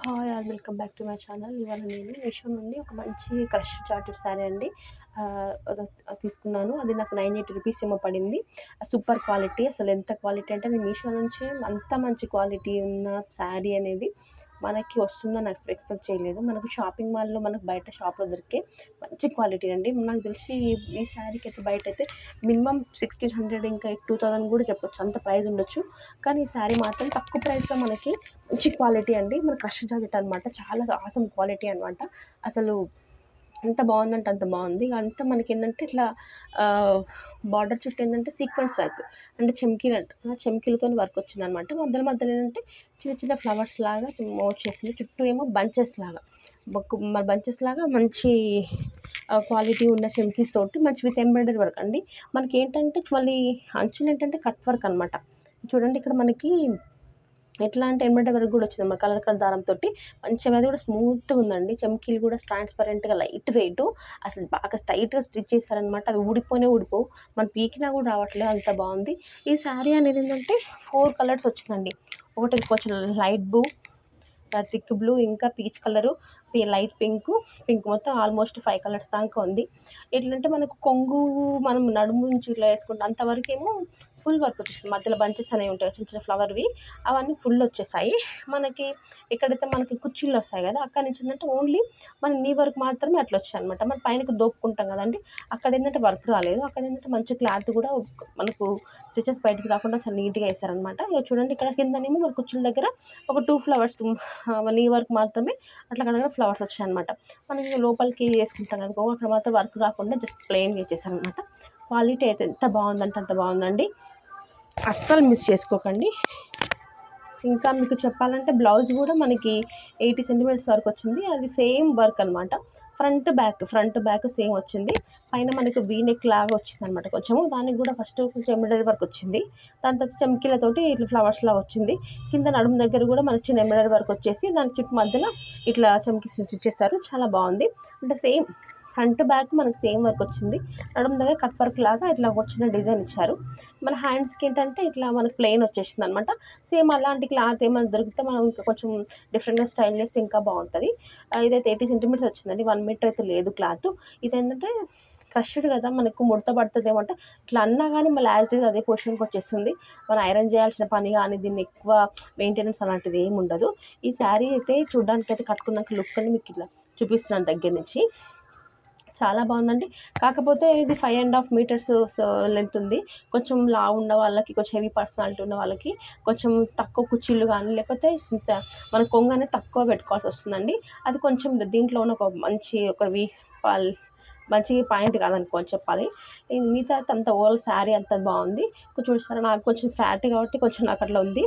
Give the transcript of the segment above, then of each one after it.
Hi all welcome back to my channel ఇవాళ నేను మీషో నుండి ఒక మంచి క్రష్ చార్టెడ్ శారీ అండి. తీసుకున్నాను. అది నాకు నైన్ ఎయిటీ రూపీస్ ఏమో పడింది. సూపర్ క్వాలిటీ అసలు ఎంత క్వాలిటీ అంటే నేను మీషో నుంచి అంత మంచి క్వాలిటీ ఉన్న శారీ అనేది మనకి వస్తుందని నాకు ఎక్స్పెక్ట్ చేయలేదు. మనకు షాపింగ్ మాల్లో మనకు బయట షాప్లో దొరికే మంచి క్వాలిటీ అండి. నాకు తెలిసి ఈ శారీకి అయితే బయట అయితే మినిమం సిక్స్టీన్ హండ్రెడ్ ఇంకా టూ థౌసండ్ కూడా చెప్పొచ్చు. అంత ప్రైస్ ఉండొచ్చు. కానీ ఈ శారీ మాత్రం తక్కువ ప్రైస్లో మనకి మంచి క్వాలిటీ అండి. మన క్రష్ జాకెట్ అనమాట చాలా ఆసమ్ క్వాలిటీ అనమాట అసలు ఎంత బాగుందంటే అంత బాగుంది. అంతా మనకి ఏంటంటే ఇట్లా బార్డర్ చుట్టూ ఏంటంటే సీక్వెన్స్ వర్క్. అంటే చెమ్కీలు చెమ్కీలతో వర్క్ వచ్చింది అనమాట మధ్యలో మధ్యలో ఏంటంటే చిన్న చిన్న ఫ్లవర్స్ లాగా వచ్చేసింది చుట్టూ ఏమో బంచెస్ లాగా. మరి బంచెస్ లాగా మంచి క్వాలిటీ ఉన్న చెమ్కీస్ తోటి మంచి విత్ ఎంబ్రాయిడరీ వర్క్. అండి మనకి ఏంటంటే మళ్ళీ అంచులు ఏంటంటే కట్ వర్క్ అనమాట చూడండి ఇక్కడ మనకి ఎట్లా అంటే ఎంబ్రాయిడరీ వరకు కూడా వచ్చింది అన్నమాట కలర్ కలర్ దారంతో మంచిగా అది కూడా స్మూత్గా ఉందండి. చమ్కీలు కూడా ట్రాన్స్పరెంట్గా లైట్ వెయిట్ అసలు బాగా టైట్గా స్టిచ్ చేస్తారనమాట అవి ఊడిపోనే ఊడిపోవు. మనం పీకినా కూడా రావట్లేదు అంత బాగుంది. ఈ శారీ అనేది ఏంటంటే ఫోర్ కలర్స్ వచ్చిందండి. ఒకటి కొంచెం లైట్ బ్లూ థిక్ బ్లూ ఇంకా peach colour light pink pink మొత్తం ఆల్మోస్ట్ ఫైవ్ కలర్స్ దాకా ఉంది. ఎట్లంటే మనకు కొంగు మనం నడుము నుంచి ఇట్లా వేసుకుంటే అంతవరకు ఏమో ఫుల్ వర్క్ వచ్చేసింది మధ్యలో బంచెస్ అనేవి ఉంటాయి చిన్న చిన్న ఫ్లవర్వి. అవన్నీ ఫుల్ వచ్చేసాయి. మనకి ఎక్కడైతే మనకి కుర్చీలు వస్తాయి కదా అక్కడ నుంచి ఏంటంటే ఓన్లీ మన నీ వర్క్ మాత్రమే అట్లా వచ్చాయి అనమాట మన పైనకి దోపుకుంటాం కదండి అక్కడ ఏంటంటే వర్క్ రాలేదు. అక్కడ ఏంటంటే మంచి క్లాత్ కూడా మనకు స్టిచెస్ బయటికి రాకుండా చాలా నీట్గా వేసారనమాట ఇక చూడండి ఇక్కడ కిందనేమో మన కుర్చీల దగ్గర ఒక టూ ఫ్లవర్స్ నీ వర్క్ మాత్రమే అట్లా కనుక ఫ్లవర్స్ వచ్చాయన్నమాట. మనకి లోపలికి వేసుకుంటాం కదా అక్కడ మాత్రం వర్క్ రాకుండా జస్ట్ ప్లెయిన్గా ఇచ్చేసారనమాట అనమాట క్వాలిటీ అయితే ఎంత బాగుందంటే అంత బాగుందండి. అస్సలు మిస్ చేసుకోకండి. ఇంకా మీకు చెప్పాలంటే బ్లౌజ్ కూడా మనకి ఎయిటీ సెంటీమీటర్స్ వరకు వచ్చింది. అది సేమ్ వర్క్ అనమాట front back front back same వచ్చింది. పైన మనకు వీ నెక్ లాగా వచ్చింది అనమాట కొంచెము. దానికి కూడా ఫస్ట్ కొంచెం ఎంబ్రాయిడరీ వర్క్ వచ్చింది. దాని తర్వాత చెమ్కిలతోటి ఇట్లా ఫ్లవర్స్ లాగా వచ్చింది. కింద నడుము దగ్గర కూడా మనకి చిన్న ఎంబ్రాయిడరీ వర్క్ వచ్చేసి దాని చుట్టూ మధ్యలో ఇట్లా చెమ్కి స్టిచ్ చేశారు చాలా బాగుంది. అంటే సేమ్ ఫ్రంట్ బ్యాక్ మనకు సేమ్ వర్క్ వచ్చింది. నడుము దగ్గర కట్ వర్క్ లాగా ఇట్లా వచ్చిన డిజైన్ ఇచ్చారు. మన హ్యాండ్స్కి ఏంటంటే ఇట్లా మనకు ప్లెయిన్ వచ్చేసింది అనమాట సేమ్ అలాంటి క్లాత్ ఏమైనా దొరికితే మనం ఇంకా కొంచెం డిఫరెంట్గా స్టైల్ చేస్తే ఇంకా బాగుంటుంది. ఇదైతే ఎయిటీ సెంటీమీటర్స్ వచ్చిందండి. వన్ మీటర్ అయితే లేదు క్లాత్. ఇదేంటంటే క్రష్డ్ కదా మనకు ముడత పడుతుంది ఏమంటే ఇట్లా అన్నా కానీ మళ్ళీ యాజ్ డీజ్ అదే పొజిషన్కి వచ్చేస్తుంది. మనం ఐరన్ చేయాల్సిన పని కానీ దీన్ని ఎక్కువ మెయింటెనెన్స్ అలాంటిది ఏమి ఉండదు. ఈ శారీ అయితే చూడడానికి అయితే కట్టుకున్నాక లుక్ అని మీకు ఇట్లా చూపిస్తున్నాను దగ్గర నుంచి. చాలా బాగుందండి. కాకపోతే ఇది five and half metres length ఉంది. కొంచెం లావు ఉన్న వాళ్ళకి కొంచెం హెవీ పర్సనాలిటీ ఉన్న వాళ్ళకి కొంచెం తక్కువ కుర్చీలు కానీ లేకపోతే మన కొంగు అనేది తక్కువ పెట్టుకోవాల్సి వస్తుందండి. అది కొంచెం దీంట్లో ఉన్న ఒక మంచి ఒక వీ మంచి పాయింట్ కాదనుకో చెప్పాలి. మిగతా అంత ఓవరాల్ శారీ అంత బాగుంది. కొంచెం చూసారా నాకు కొంచెం ఫ్యాట్ కాబట్టి కొంచెం నాకు అట్లా ఉంది.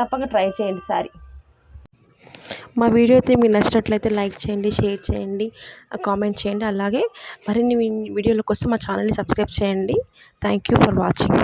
తప్పక ట్రై చేయండి శారీ. మా వీడియో అయితే మీకు నచ్చినట్లయితే లైక్ చేయండి షేర్ చేయండి కామెంట్ చేయండి. అలాగే మరిన్ని వీడియోల కోసం మా ఛానల్ని సబ్స్క్రైబ్ చేయండి. Thank you for watching.